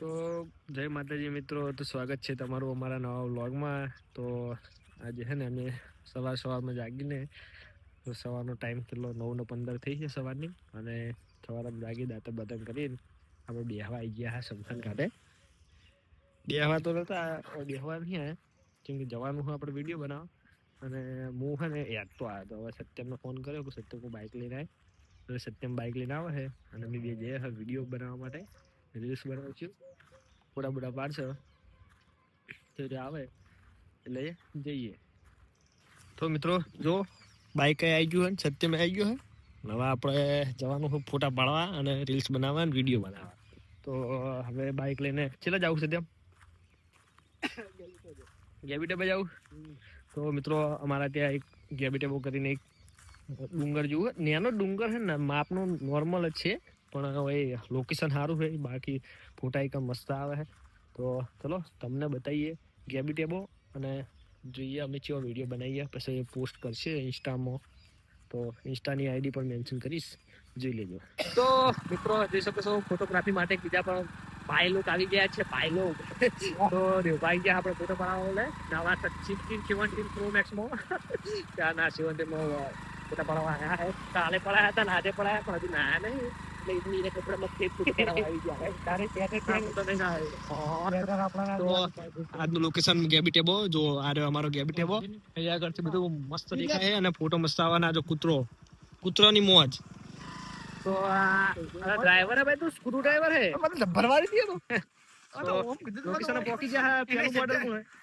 તો જય માતાજી મિત્રો, તો સ્વાગત છે તમારું અમારા નવા વ્લોગમાં. તો આજે છે ને અમે સવાર સવારમાં જાગીને, તો સવારનો ટાઈમ કેટલો? નવ ને પંદર થઈ છે સવારની. અને સવારે જાગી દાંત બદન કરીને આપણે બેહવા આવી ગયા હા સમથાન કાઢે બેહવા તો નતા બેહવા નહીં આયા. કેમ કે જવાનું હું આપણે વીડિયો બનાવો. અને હું છે ને યાદ તો આવ્યો તો હવે સત્યમને ફોન કર્યો કે સત્યમ હું બાઇક લઈને આવે એટલે સત્યમ બાઇક લઈને આવે છે અને અમે બે જઈએ વીડિયો બનાવવા માટે. રીલ્સ બનાવશું ફોટા બોટા પાડશે તો આવે. એટલે જઈએ. તો મિત્રો, જો બાઈક આવી ગયું હોય સત્યમાં આવી ગયું હોય હવે આપણે જવાનું હોય ફોટા પાડવા અને રીલ્સ બનાવવા અને વીડિયો બનાવવા. તો હવે બાઈક લઈને છેલ્લે જવું સત્યમ જ આવું તો મિત્રો, અમારા ત્યાં એક ગેબીટેબો કરીને એક ડુંગર જેવું નેનો ડુંગર છે ને, માપનું નોર્મલ જ છે. પણ હવે લોકેશન સારું છે બાકી ફોટા એકદમ મસ્ત આવે છે. તો ચલો, તમને બતાવીએ ગેબી ટેબો અને જોઈએ અમે ચેવો વીડિયો બનાવીએ. પછી પોસ્ટ કરશે ઇન્સ્ટામાં. તો ઇન્સ્ટાની આઈડી પણ મેન્શન કરીશ. જોઈ લેજો. તો મિત્રો, જોઈ શકો છો ફોટોગ્રાફી માટે બીજા પણ પાયલો આવી ગયા છે પાયલો તો દેવભાઈ ગયા આપણે ફોટો લે નવા સિક્સટીન સેવન્ટીન પ્રો મેક્સમાં ત્યાં ના સેવન્ટીનમાં ફોટા પડાવવા આવ્યા કાલે પડાયા હતા ને આજે પડાયા, પણ હજુ ના નહીં. આજનું લોકેશન ગેબી ટેબો જો આ રહ્યો અમારો ગેબી ટેબો. અહીંયા આગળથી બધું મસ્ત દેખાય અને ફોટો મસ્ત આવવાના જો કૂતરો. ની મોજ. તો ડ્રાઈવર હે ભાઈ તું સ્ક્રૂ ડ્રાઈવર હે ભરવાડી દીધો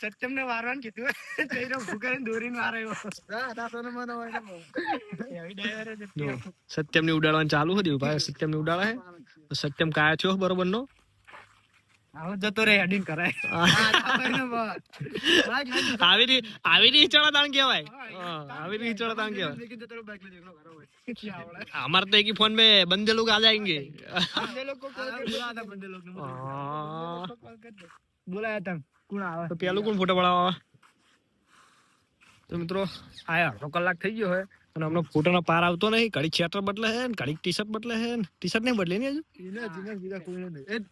સત્યમ ને વારવાનું કીધું દોરીને વાર્યો જો સત્યમની ઉડાડવાનું ચાલુ હતું ભાઈ સત્યમની ઉડાડે છે તો સત્યમ કાયા છો બરોબર નો જતો રે અડીન કરાય આવી રી આવી રી ચડાતાણ કહેવાય હા, આવી રી ચડાતાણ કહેવાય हमारे तो एक ही फोन में बंदे लोग आ जाएंगे हाँ, બોલાયા તમ કોણ આવે તો પેલું કોણ ફોટો પડાવવા તો મિત્રો આયા અડધો કલાક થઈ ગયો હે અને હમણાં ફોટોનો પાર આવતો નહીં ઘડી સ્વેટર બદલે છે ને ઘડી ટી શર્ટ બદલે છે ને ટી શર્ટ નહીં બદલે ને હજુ એને જીને બીજા કોઈને નહીં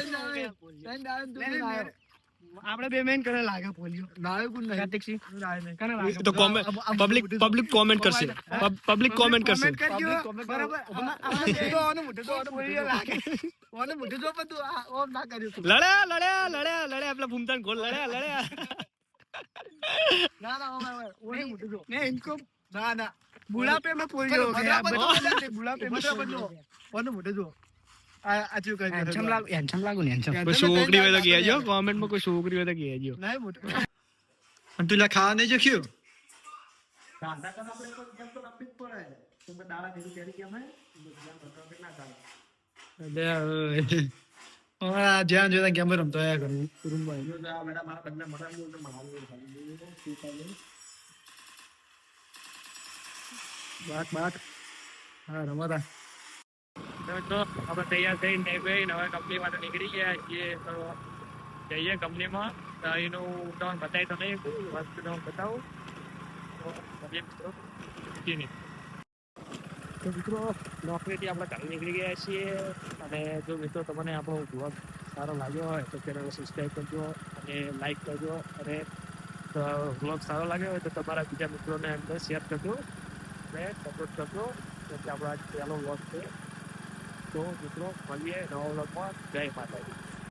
આપણે બે મેન કરે લાગે પોલિયો નહીં તો પબ્લિક પબ્લિક કોમેન્ટ કરશે પબ્લિક કોમેન્ટ કરશે લડ્યા લડ્યા લડ્યા લડ્યા આપડે ભૂમતાન ગોલ લડ્યા લડ્યા ના ના ઇનકો ના ના બુઢાપે માં પોલિયો બુઢાપે બુઢાપે મોટે જો હેન્ડસમ લાગુ હેન્ડસમ જ્યાં જોતા ગેમ રમતો આયા કરું બાક બાક હા રમતા તો આપણે તૈયાર થઈને નહીં ભાઈ હવે કંપની માટે નીકળી ગયા છીએ. તો જઈએ કંપનીમાં તો એનું તમને બતાવી તો નહીં વસ્તુ તમને બતાવું. તો મિત્રો. મિત્રો, નોકરીથી આપણે ઘરે નીકળી ગયા છીએ. અને જો મિત્રો તમને આપણો બ્લોગ સારો લાગ્યો હોય, તો ચેનલને સબસ્ક્રાઈબ કરજો અને લાઈક કરજો. અને બ્લોગ સારો લાગ્યો હોય, તો તમારા બીજા મિત્રોને અંદર શેર કરજો. અને સપોર્ટ કરજો. જેથી આપણો આજ પહેલો બ્લોગ છે તો મિત્રો મળીએ નવા બ્લોગમાં જય માતાજી